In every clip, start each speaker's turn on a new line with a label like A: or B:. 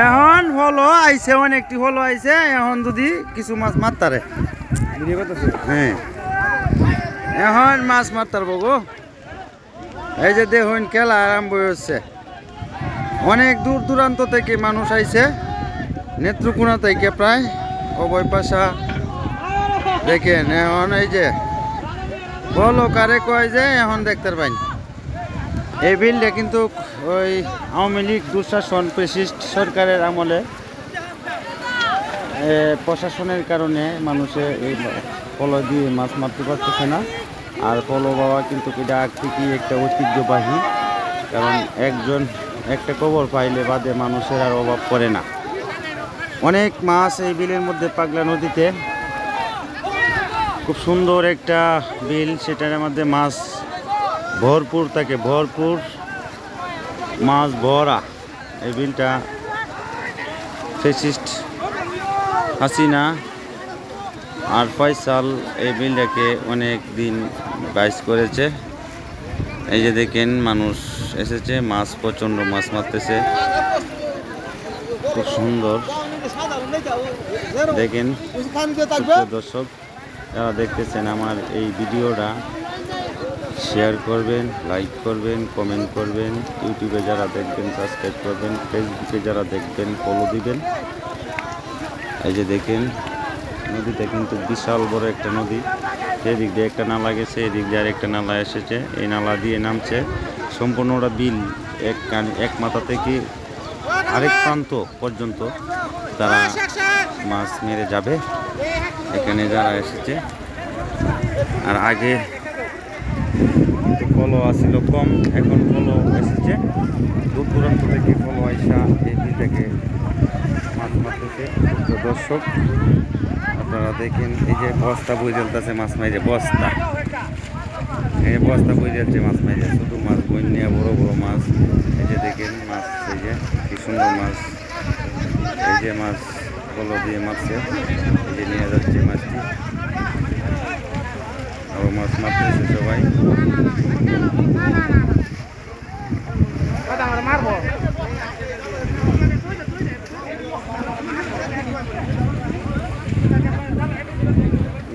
A: এখন হলো আইছে অনেকটি হলো আইছে এখন যদি কিছু মাছ মারতারে। হ্যাঁ। এখন মাছ মারতার বগো এই যে দেখুন খেলা আরম্ভ হচ্ছে অনেক দূর দূরান্ত থেকে মানুষ আইছে নেত্রকোনা থেকে প্রায়। অবয় পাশা। দেখেন এখন এই যে বলো কারে কয় যে এখন দেখতে পাইন। এই বিলটা কিন্তু ওই আওয়ামী লীগ, দুঃশাসন পেসিস্ট সরকারের আমলে প্রশাসনের কারণে মানুষে এই পলো দিয়ে মাছ মারতে পারতেছে না। আর পলো বাবা কিন্তু এটা আগ থেকেই একটা ঐতিহ্যবাহী, কারণ একজন, একটা কবর পাইলে বাদে মানুষের আর অভাব পড়ে না। অনেক মাছ এই বিলের মধ্যে পাগলা নদীতে, খুব সুন্দর একটা বিল, সেটার মধ্যে মাছ ভরপুর থাকে ভরপুর মাছ ভরা। এই বিলটা ফেসিস্ট হাসিনা আর ফয়সাল এই বিলটাকে অনেক দিন বাইস করেছে। এই যে দেখেন মানুষ এসেছে, মাছ, প্রচণ্ড মাছ মারতেছে। খুব সুন্দর। দেখেন দর্শক, যারা দেখতেছেন আমার এই ভিডিওটা শেয়ার করবেন, লাইক করবেন, কমেন্ট করবেন, ইউটিউবে যারা দেখবেন, সাবস্ক্রাইব করবেন, ফেসবুকে যারা দেখবেন ফলো দিবেন। এই যে দেখেন, নদীটা কিন্তু বিশাল বড় একটা নদী। এদিক দিয়ে একটা নালা গেছে, এদিক দিয়ে আরেকটা নালা এসেছে। এই নালা দিয়ে নামছে সম্পূর্ণটা বিল এক কান- এক মাথা থেকে আরেক প্রান্ত পর্যন্ত তারা মাছ মেরে যাবে। এখানে যারা এসেছে, আর আগে কিন্তু ফলো আসছিল কম, এখন ফলো এসেছে। দূর দূরান্ত থেকে ফলো আইসা এই বিলটাকে মাছ মারতেছে দর্শক, আপনারা দেখেন, এই যে বস্তা বই জ্বলতেছে মাছ মাইরে, বস্তা। এই বস্তা বই যাচ্ছে মাছ মাইরে, শুধু মাছ বই নিয়ে বড় বড় মাছ। এই যে দেখেন মাছ, এই যে কি সুন্দর মাছ। এই যে মাছ কলো দিয়ে মারছে। এই যে নিয়ে যাচ্ছে মাছটি আবার মাছ মারতেছে সবাই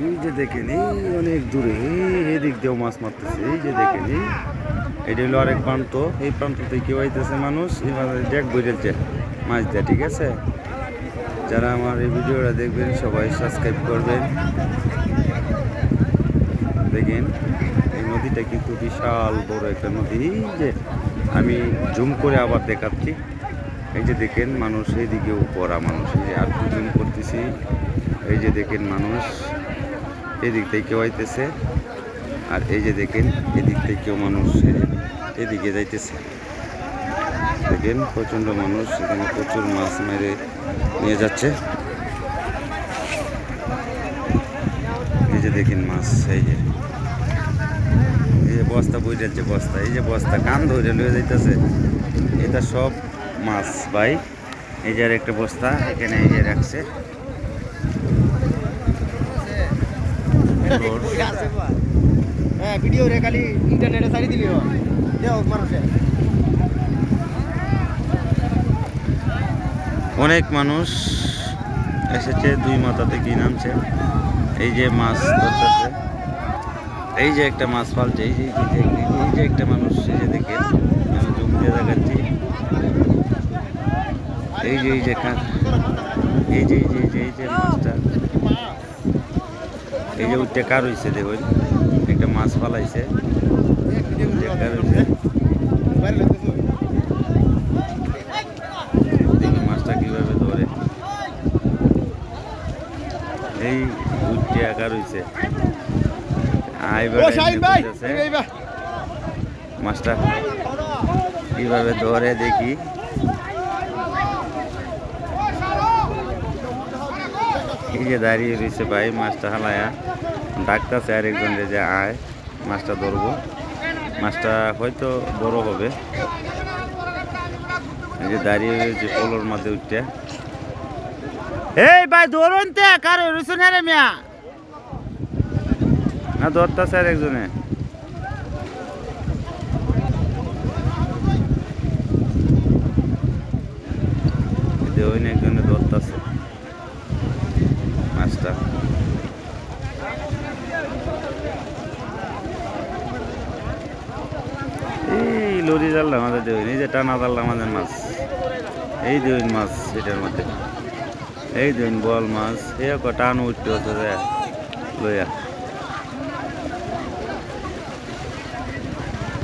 A: এই যে দেখেন, এই অনেক দূরে এদিক দিয়েও মাছ মারতেছে, এই যে দেখেন, এই এটা হলো আরেক প্রান্ত, এই প্রান্ত থেকে কেউ আইতেছে মানুষ ডেক বইরেছে মাছ দেয়, ঠিক আছে? যারা আমার এই ভিডিওটা দেখবেন, সবাই সাবস্ক্রাইব করবেন। দেখেন, এই নদীটা কিন্তু বিশাল বড় একটা নদী, এই যে আমি জুম করে আবার দেখাচ্ছি। এই যে দেখেন, মানুষ এইদিকেও পড়া মানুষ, এই যে আর জুম করতেছি। এই যে দেখেন মানুষ, এদিক থেকে কেউ আইতেছে, আর এই যে দেখেন এদিক থেকে কেউ মানুষ এদিকে যাইতেছে। দেখেন প্রচণ্ড মানুষ এখানে প্রচুর মাছ মেরে নিয়ে যাচ্ছে। এই যে দেখেন মাছ, এই যে। এই যে বস্তা বই যাচ্ছে বস্তা, এই যে বস্তা, কান ধরে লয়ে যাইতেছে। এটা সব মাছ, ভাই। এই যে একটা বস্তা, এখানে এই যে রাখছে সুন্দর।
B: হ্যাঁ ভিডিও রে খালি ইন্টারনেটে দিলি মানুষে।
A: অনেক মানুষ এসেছে দুই মাথা থেকে নামছে। এই যে মাছ ধরতেছে। এই যে একটা মাছ পালছে এই যে এই যে- একটা মানুষ এই যে দেখে আমি জুম দিয়ে দেখাচ্ছি। এই যে এই যে কা- এই যে এই যে এই যে এই যে মাছটা। এই যে কার হইছে দেখুন একটা মাছ দেখি মাছটা কীভাবে ধরে। এই উঠতে
B: এই ভাই
A: মাছটা কীভাবে ধরে দেখি। এই যে দাঁড়িয়ে রয়েছে ভাই, মাছটা হালায়া। ডাকতেছে আর একজন যে আয়, মাছটা ধরবো। মাছটা হয়তো বড় হবে। এই যে দাঁড়িয়ে রয়েছে পোলোর মধ্যে উঠতে। এই ভাই, ধরুন তে, কারও রয়েছে না রে মিয়া। না, ধরতেছে আর একজনে ওই একজন এই লরি জালটা আমাদের দেবেন এই যে টানা জালটা আমাদের মাছ। এই দেবেন মাছ এটার মধ্যে। এই দেবেন বল মাছ, এ টান উঠতে রে লইয়া।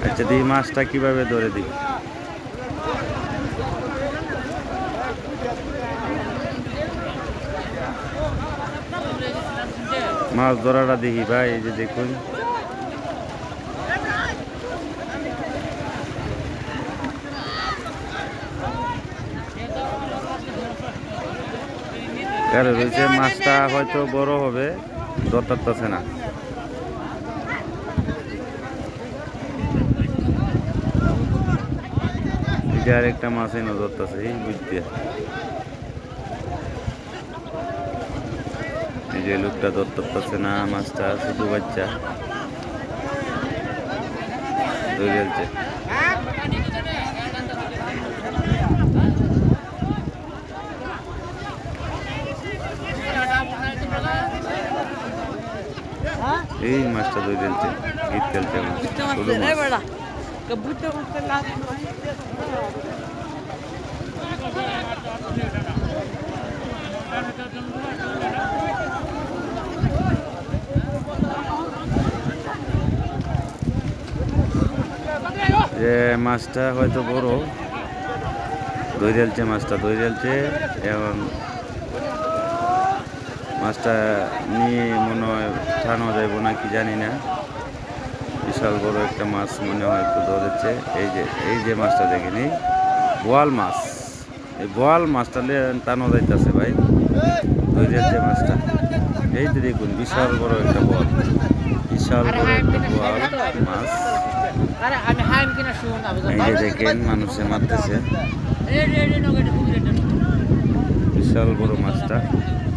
A: আচ্ছা দিই মাছটা কীভাবে ধরে দিই? মাছ ধরাটা দেখি ভাই, এই যে দেখুন। কারণ রয়েছে মাছটা হয়তো বড় হবে ধরতে না। এই যে আরেকটা মাছ এনে ধরতেছে এই বুঝতে। এই যে লোকটা ধরতে না, মাছটা শুধু বাচ্চা। ধরে এই মাছটা ধরে ফেলছে ঈদ ফেলছে যে মাছটা হয়তো বড়। দই রেলছে মাছটা দই রেলছে এখন মাছটা নিয়ে মনে হয় ঠানো যাইব না, কি জানি না। বিশাল বড় একটা মাছ মনে হয় একটু ধরেছে। এই যে এই যে মাছটা দেখিনি বোয়াল মাছ। এই বোয়াল মাছটা টানো যাইতেছে ভাই। দই যে মাছটা। এই যে দেখুন, বিশাল বড় একটা বোয়াল। বিশাল বড় একটা বোয়াল মাছ। এই যে দেখেন, মানুষে মারতেছে। বিশাল বড় মাছটা।
C: তো